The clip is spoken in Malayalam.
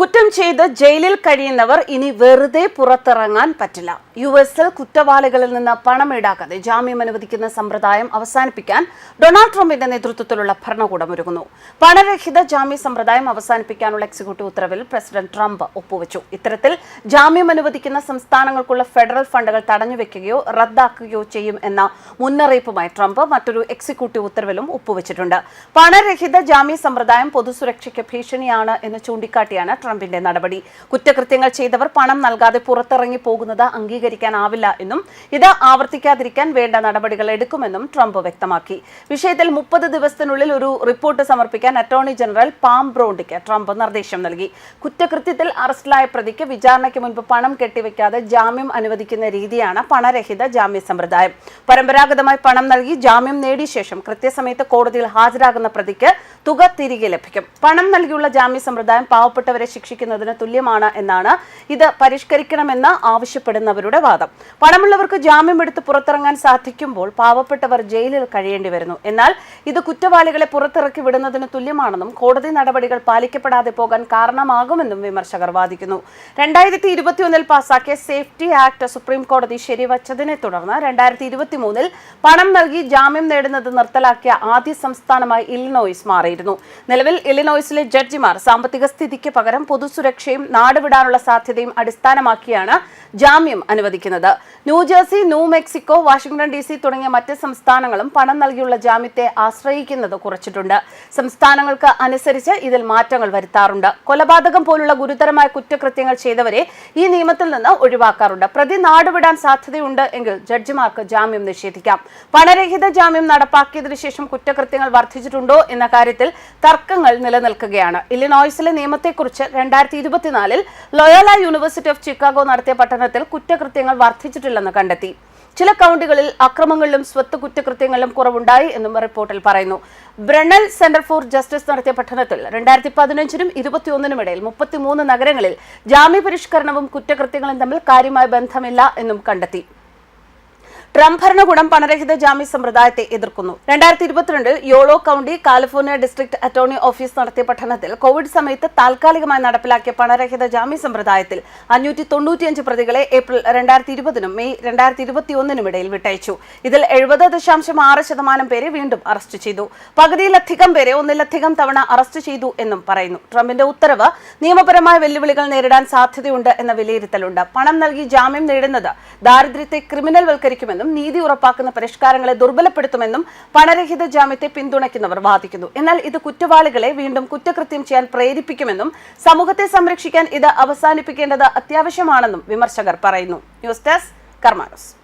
കുറ്റം ചെയ്ത് ജയിലിൽ കഴിയുന്നവർ ഇനി വെറുതെ പുറത്തിറങ്ങാൻ പറ്റില്ല. യു എസിൽ കുറ്റവാളികളിൽ നിന്ന് പണം ഈടാക്കാതെ ജാമ്യം അനുവദിക്കുന്ന സമ്പ്രദായം അവസാനിപ്പിക്കാൻ ഡൊണാൾഡ് ട്രംപിന്റെ നേതൃത്വത്തിലുള്ള ഭരണകൂടം ഒരുങ്ങുന്നു പണരഹിത ജാമ്യ സമ്പ്രദായം അവസാനിപ്പിക്കാനുള്ള എക്സിക്യൂട്ടീവ് ഉത്തരവിൽ പ്രസിഡന്റ് ട്രംപ് ഒപ്പുവച്ചു. ഇത്തരത്തിൽ ജാമ്യം അനുവദിക്കുന്ന സംസ്ഥാനങ്ങൾക്കുള്ള ഫെഡറൽ ഫണ്ടുകൾ തടഞ്ഞുവെക്കുകയോ റദ്ദാക്കുകയോ ചെയ്യും എന്ന മുന്നറിയിപ്പുമായി ട്രംപ് മറ്റൊരു എക്സിക്യൂട്ടീവ് ഉത്തരവിലും ഒപ്പുവെച്ചിട്ടുണ്ട്. പണരഹിത ജാമ്യ സമ്പ്രദായം പൊതുസുരക്ഷയ്ക്ക് ഭീഷണിയാണ് എന്ന് ചൂണ്ടിക്കാട്ടിയാണ് ട്രംപിന്റെ നടപടി. കുറ്റകൃത്യങ്ങൾ ചെയ്തവർ പണം നൽകാതെ പുറത്തിറങ്ങി പോകുന്നത് അംഗീകരിക്കാനാവില്ല എന്നും ഇത് ആവർത്തിക്കാതിരിക്കാൻ വേണ്ട നടപടികൾ എടുക്കുമെന്നും ട്രംപ് വ്യക്തമാക്കി. വിഷയത്തിൽ മുപ്പത് ദിവസത്തിനുള്ളിൽ ഒരു റിപ്പോർട്ട് സമർപ്പിക്കാൻ അറ്റോർണി ജനറൽ പാം ബ്രോണ്ടിക്ക് ട്രംപ് നിർദ്ദേശം നൽകി. കുറ്റകൃത്യത്തിൽ അറസ്റ്റിലായ പ്രതിക്ക് വിചാരണയ്ക്ക് മുൻപ് പണം കെട്ടിവെക്കാതെ ജാമ്യം അനുവദിക്കുന്ന രീതിയാണ് പണരഹിത ജാമ്യ സമ്പ്രദായം. പരമ്പരാഗതമായി പണം നൽകി ജാമ്യം നേടിയ ശേഷം കൃത്യസമയത്ത് കോടതിയിൽ ഹാജരാകുന്ന പ്രതിക്ക് തുക തിരികെ ലഭിക്കും. പണം നൽകിയുള്ള ജാമ്യ സമ്പ്രദായം പാവപ്പെട്ടവരെ ശിക്ഷിക്കുന്നതിന് തുല്യമാണ് എന്നാണ് ഇത് പരിഷ്കരിക്കണമെന്ന് ആവശ്യപ്പെടുന്നവരുടെ വാദം. പണമുള്ളവർക്ക് ജാമ്യം എടുത്ത് പുറത്തിറങ്ങാൻ സാധിക്കുമ്പോൾ പാവപ്പെട്ടവർ ജയിലിൽ കഴിയേണ്ടി വരുന്നു. എന്നാൽ ഇത് കുറ്റവാളികളെ പുറത്തിറക്കി വിടുന്നതിന് തുല്യമാണെന്നും കോടതി നടപടികൾ പാലിക്കപ്പെടാതെ പോകാൻ കാരണമാകുമെന്നും വിമർശകർ വാദിക്കുന്നു. രണ്ടായിരത്തി ഇരുപത്തിയൊന്നിൽ പാസാക്കിയ സേഫ്റ്റി ആക്ട് സുപ്രീം കോടതി ശരിവച്ചതിനെ തുടർന്ന് രണ്ടായിരത്തി ഇരുപത്തി മൂന്നിൽ പണം നൽകി ജാമ്യം നേടുന്നത് നിർത്തലാക്കിയ ആദ്യ സംസ്ഥാനമായി ഇലിനോയിസ് മാറിയിരുന്നു. നിലവിൽ ഇലിനോയിസിലെ ജഡ്ജിമാർ സാമ്പത്തിക സ്ഥിതിക്ക് പകരം പൊതുസുരക്ഷയും നാടുവിടാനുള്ള സാധ്യതയും അടിസ്ഥാനമാക്കിയാണ് ജാമ്യം അനുവദിക്കുന്നത്. New Jersey new Mexico Washington D C തുടങ്ങിയ മറ്റ് സംസ്ഥാനങ്ങളും പണം നൽകിയുള്ള ജാമ്യത്തെ ആശ്രയിക്കുന്നത് കുറച്ചിട്ടുണ്ട്. സംസ്ഥാനങ്ങൾക്ക് അനുസരിച്ച് ഇതിൽ മാറ്റങ്ങൾ വരുത്താറുണ്ട്. കൊലപാതകം പോലുള്ള ഗുരുതരമായ കുറ്റകൃത്യങ്ങൾ ചെയ്തവരെ ഈ നിയമത്തിൽ നിന്ന് ഒഴിവാക്കാറുണ്ട്. പ്രതി നാടുവിടാൻ സാധ്യതയുണ്ട് എങ്കിൽ ജഡ്ജിമാർക്ക് ജാമ്യം നിഷേധിക്കാം. പണരഹിത ജാമ്യം നടപ്പാക്കിയതിനു ശേഷം കുറ്റകൃത്യങ്ങൾ വർദ്ധിച്ചിട്ടുണ്ടോ എന്ന കാര്യത്തിൽ തർക്കങ്ങൾ നിലനിൽക്കുകയാണ്. ഇല്ലിനോയ്സിലെ നിയമത്തെക്കുറിച്ച് രണ്ടായിരത്തി ഇരുപത്തിനാലിൽ ലൊയോല യൂണിവേഴ്സിറ്റി ഓഫ് ചിക്കാഗോ നടത്തിയ പഠനത്തിൽ കുറ്റകൃത്യങ്ങൾ വർദ്ധിച്ചിട്ടില്ലെന്ന് കണ്ടെത്തി. ചില കൗണ്ടികളിൽ അക്രമങ്ങളിലും സ്വത്ത് കുറ്റകൃത്യങ്ങളിലും കുറവുണ്ടായി എന്നും റിപ്പോർട്ടിൽ പറയുന്നു. ബ്രണൽ സെന്റർ ഫോർ ജസ്റ്റിസ് നടത്തിയ പഠനത്തിൽ രണ്ടായിരത്തി പതിനഞ്ചിനും ഇരുപത്തിയൊന്നിനും ഇടയിൽ മുപ്പത്തിമൂന്ന് നഗരങ്ങളിൽ ജാമ്യപരിഷ്കരണവും കുറ്റകൃത്യങ്ങളും തമ്മിൽ കാര്യമായ ബന്ധമില്ല എന്നും കണ്ടെത്തി. ട്രംപ് ഭരണകൂടം പണരഹിത ജാമ്യ സമ്പ്രദായത്തെ എതിർക്കുന്നു. രണ്ടായിരത്തി ഇരുപത്തിരണ്ടിൽ Yolo county California district attorney office നടത്തിയ പഠനത്തിൽ കോവിഡ് സമയത്ത് താൽക്കാലികമായി നടപ്പിലാക്കിയ പണരഹിത ജാമ്യ സമ്പ്രദായത്തിൽ അഞ്ഞൂറ്റി തൊണ്ണൂറ്റിയഞ്ച് പ്രതികളെ ഏപ്രിൽ രണ്ടായിരത്തി ഇരുപതിനും മെയ് രണ്ടായിരത്തി ഇരുപത്തിയൊന്നിനും ഇടയിൽ വിട്ടയച്ചു. ഇതിൽ എഴുപത് ദശാംശം ആറ് ശതമാനം പേരെ വീണ്ടും അറസ്റ്റ് ചെയ്തു. പകുതിയിലധികം പേരെ ഒന്നിലധികം തവണ അറസ്റ്റ് ചെയ്തു എന്നും പറയുന്നു. ട്രംപിന്റെ ഉത്തരവ് നിയമപരമായ വെല്ലുവിളികൾ നേരിടാൻ സാധ്യതയുണ്ട് എന്ന വിലയിരുത്തലുണ്ട്. പണം നൽകി ജാമ്യം നേടുന്നത് ദാരിദ്ര്യത്തെ ക്രിമിനൽ വൽക്കരിക്കുമെന്നും നീതി ഉറപ്പാക്കുന്ന പരിഷ്കാരങ്ങളെ ദുർബലപ്പെടുത്തുമെന്നും പണരഹിത ജാമ്യത്തെ പിന്തുണയ്ക്കുന്നവർ വാദിക്കുന്നു. എന്നാൽ ഇത് കുറ്റവാളികളെ വീണ്ടും കുറ്റകൃത്യം ചെയ്യാൻ പ്രേരിപ്പിക്കുമെന്നും സമൂഹത്തെ സംരക്ഷിക്കാൻ ഇത് അവസാനിപ്പിക്കേണ്ടത് അത്യാവശ്യമാണെന്നും വിമർശകർ പറയുന്നു. News desk കർമാനോസ്.